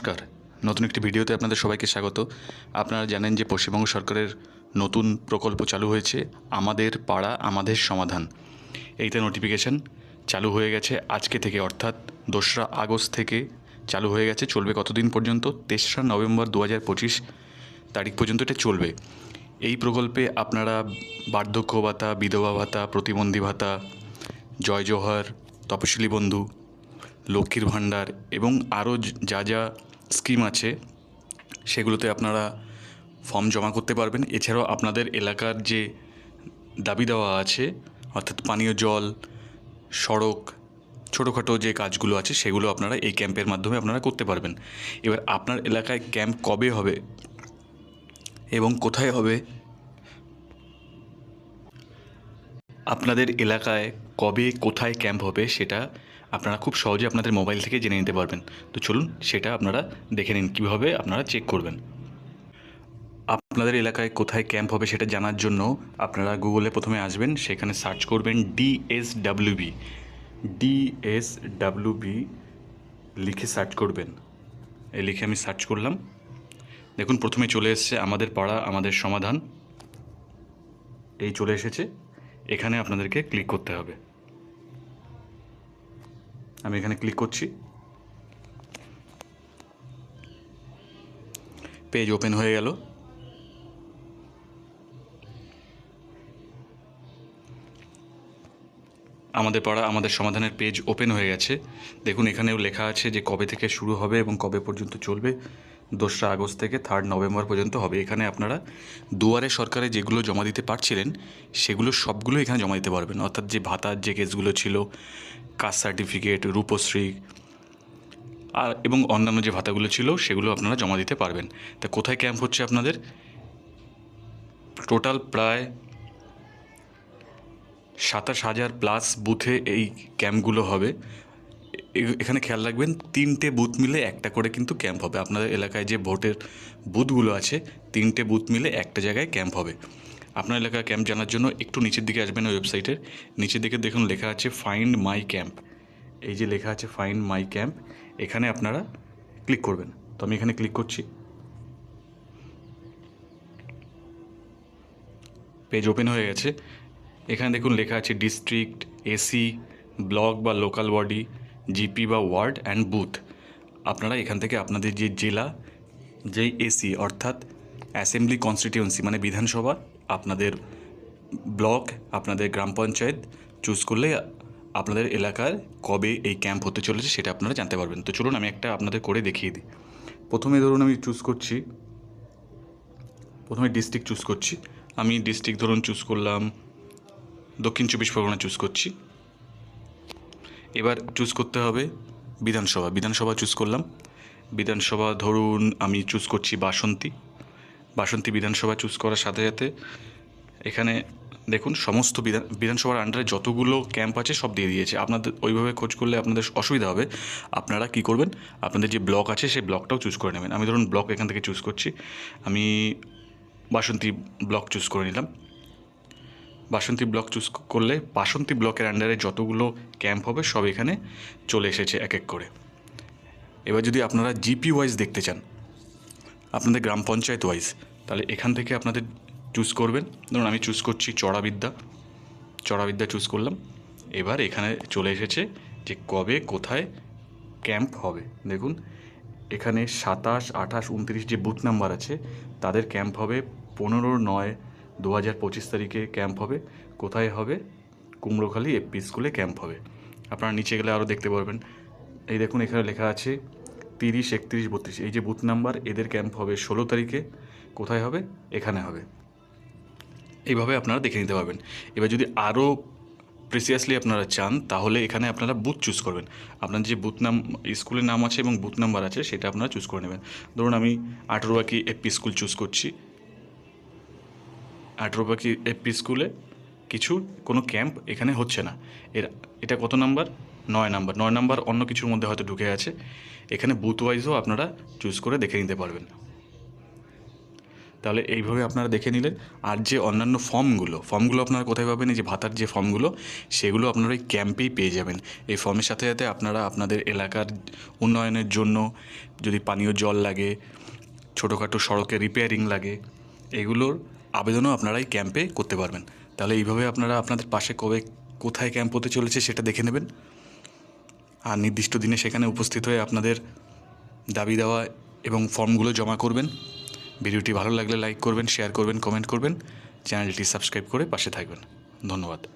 নমস্কার। নতুন একটি ভিডিওতে আপনাদের সবাইকে স্বাগত। আপনারা জানেন যে পশ্চিমবঙ্গ সরকারের নতুন প্রকল্প চালু হয়েছে, আমাদের পাড়া, আমাদের সমাধান। এইটা নোটিফিকেশান চালু হয়ে গেছে আজকে থেকে, অর্থাৎ দোসরা আগস্ট থেকে চালু হয়ে গেছে, চলবে কতদিন পর্যন্ত? তেসরা নভেম্বর দু হাজার পঁচিশ তারিখ পর্যন্ত এটা চলবে। এই প্রকল্পে আপনারা বার্ধক্য ভাতা, বিধবা ভাতা, প্রতিবন্ধী ভাতা, জয় জোহর, তপশিলি বন্ধু, লক্ষ্মীর ভাণ্ডার এবং আরও যা যা স্কিম আছে, সেগুলোতে আপনারা ফর্ম জমা করতে পারবেন। এছাড়াও আপনাদের এলাকার যে দাবি দেওয়া আছে, অর্থাৎ পানীয় জল, সড়ক, ছোটোখাটো যে কাজগুলো আছে, সেগুলো আপনারা এই ক্যাম্পের মাধ্যমে আপনারা করতে পারবেন। এবার আপনার এলাকায় ক্যাম্প কবে হবে এবং কোথায় হবে? আপনাদের এলাকায় কবে কোথায় ক্যাম্প হবে সেটা আপনারা খুব সহজে আপনাদের মোবাইল থেকে জেনে নিতে পারবেন। তো চলুন সেটা আপনারা দেখে নিন, কীভাবে আপনারা চেক করবেন। আপনাদের এলাকায় কোথায় ক্যাম্প হবে সেটা জানার জন্য আপনারা গুগলে প্রথমে আসবেন, সেখানে সার্চ করবেন ডিএসডাব্লিউবি ডিএসডাব্লিউবি লিখে সার্চ করবেন। এই লিখে আমি সার্চ করলাম। দেখুন, প্রথমে চলে এসছে আমাদের পাড়া, আমাদের সমাধান। এই চলে এসেছে। এখানে আপনাদেরকে ক্লিক করতে হবে। আমি এখানে ক্লিক করছি। পেজ ওপেন হয়ে গেল। আমাদের পাড়া, আমাদের সমাধানের পেজ ওপেন হয়ে গেছে। দেখুন, এখানেও লেখা আছে যে কবে থেকে শুরু হবে এবং কবে পর্যন্ত চলবে। দোসরা আগস্ট থেকে থার্ড নভেম্বর পর্যন্ত হবে। এখানে আপনারা দুয়ারে সরকারে যেগুলো জমা দিতে পারছিলেন, সেগুলো সবগুলো এখানে জমা দিতে পারবেন। অর্থাৎ যে ভাতার যে কেসগুলো ছিল, কাস্ট সার্টিফিকেট রূপশ্রী, আর এবং অন্যান্য যে ভাতাগুলো ছিল, সেগুলো আপনারা জমা দিতে পারবেন। তা কোথায় ক্যাম্প হচ্ছে আপনাদের? টোটাল প্রায় সাতাশ হাজার প্লাস বুথে এই ক্যাম্পগুলো হবে। এখানে খেয়াল রাখবেন, তিনটে বুথ মিলে একটা করে কিন্তু ক্যাম্প হবে। আপনাদের এলাকায় যে ভোটের বুথগুলো আছে, তিনটে বুথ মিলে একটা জায়গায় ক্যাম্প হবে। আপনার এলাকায় ক্যাম্প জানার জন্য একটু নিচের দিকে আসবেন ওয়েবসাইটের। নিচের দিকে দেখুন, লেখা আছে ফাইন্ড মাই ক্যাম্প এই যে লেখা আছে ফাইন্ড মাই ক্যাম্প এখানে আপনারা ক্লিক করবেন। তো আমি এখানে ক্লিক করছি। পেজ ওপেন হয়ে গেছে। এখানে দেখুন, লেখা আছে ডিস্ট্রিক্ট এসি ব্লক বা লোকাল বডি জিপি বা ওয়ার্ড অ্যান্ড বুথ। আপনারা এখান থেকে আপনাদের যে জেলা যেই এসি, অর্থাৎ অ্যাসেম্বলি কনস্টিটিউয়েন্সি মানে বিধানসভা, আপনাদের ব্লক, আপনাদের গ্রাম পঞ্চায়েত চুজ করলে আপনাদের এলাকার কবে এই ক্যাম্প হতে চলেছে সেটা আপনারা জানতে পারবেন। তো চলুন আমি একটা আপনাদের করে দেখিয়ে দিই। প্রথমে ধরুন আমি চুজ করছি, প্রথমে ডিস্ট্রিক্ট চুজ করছি। আমি ডিস্ট্রিক্ট ধরুন চুজ করলাম, দক্ষিণ চব্বিশ পরগনা চুজ করছি। এবার চুজ করতে হবে বিধানসভা। বিধানসভা চুজ করলাম। বিধানসভা ধরুন আমি চুজ করছি বাসন্তী। বাসন্তী বিধানসভা চুজ করার সাথে সাথে এখানে দেখুন, সমস্ত বিধান বিধানসভার আন্ডারে যতগুলো ক্যাম্প আছে সব দিয়ে দিয়েছে। আপনাদের ওইভাবে খোঁজ করলে আপনাদের অসুবিধা হবে। আপনারা কি করবেন? আপনাদের যে ব্লক আছে সেই ব্লকটাও চুজ করে নেবেন। আমি ধরুন ব্লক এখান থেকে চুজ করছি। আমি বাসন্তী ব্লক চুজ করে নিলাম। বাসন্তী ব্লক চুজ করলে বাসন্তী ব্লকের আন্ডারে যতগুলো ক্যাম্প হবে সব এখানে চলে এসেছে এক এক করে। এবার যদি আপনারা জিপি ওয়াইজ দেখতে চান, আপনাদের গ্রাম পঞ্চায়েত ওয়াইজ তাহলে এখান থেকে আপনাদের চুজ করবেন। ধরুন আমি চুজ করছি চড়াবিদ্যা চড়াবিদ্যা চুজ করলাম। এবার এখানে চলে এসেছে যে কবে, কোথায় ক্যাম্প হবে। দেখুন, এখানে সাতাশ, আঠাশ, উনত্রিশ যে বুথ নাম্বার আছে, তাদের ক্যাম্প হবে পনেরো, নয় দু হাজার পঁচিশ তারিখে ক্যাম্প হবে। কোথায় হবে? কুমড়োখালী এপি স্কুলে ক্যাম্প হবে। আপনারা নিচে গেলে আরও দেখতে পারবেন। এই দেখুন, এখানে লেখা আছে তিরিশ, একত্রিশ, বত্রিশ। এই যে বুথ নাম্বার, এদের ক্যাম্প হবে ষোলো তারিখে। কোথায় হবে? এখানে হবে। এইভাবে আপনারা দেখে নিতে পারবেন। এবার যদি আরও প্রিসিয়াসলি আপনারা চান, তাহলে এখানে আপনারা বুথ চুজ করবেন। আপনার যে বুথ নাম, স্কুলের নাম আছে এবং বুথ নাম্বার আছে, সেটা আপনারা চুজ করে নেবেন। ধরুন, আমি আঠেরো বাকি এপি স্কুল চুজ করছি। আঠেরো বাকি এপি স্কুলে কিছু, কোনো ক্যাম্প এখানে হচ্ছে না। এর, এটা কত নাম্বার? নয় নাম্বার। নয় নাম্বার অন্য কিছুর মধ্যে হয়তো ঢুকে আছে। এখানে বুথ ওয়াইজও আপনারা চুজ করে দেখে নিতে পারবেন। তাহলে এইভাবে আপনারা দেখে নিলেন। আর যে অন্যান্য ফর্মগুলো ফর্মগুলো আপনারা কোথায় পাবেন? এই যে ভাতার যে ফর্মগুলো, সেগুলো আপনারা ওই ক্যাম্পেই পেয়ে যাবেন। এই ফর্মের সাথে সাথে আপনারা আপনাদের এলাকার উন্নয়নের জন্য যদি পানীয় জল লাগে, ছোটোখাটো সড়কে রিপেয়ারিং লাগে, এগুলোর আবেদনও আপনারা এই ক্যাম্পে করতে পারবেন। তাহলে এইভাবে আপনারা আপনাদের পাশে কবে কোথায় ক্যাম্প হতে চলেছে সেটা দেখে নেবেন। আর নির্দিষ্ট দিনে সেখানে উপস্থিত হয়ে আপনাদের দাবি দেওয়া এবং ফর্মগুলো জমা করবেন। ভিডিওটি ভালো লাগলে লাইক করবেন, শেয়ার করবেন, কমেন্ট করবেন। চ্যানেলটি সাবস্ক্রাইব করে পাশে থাকবেন। ধন্যবাদ।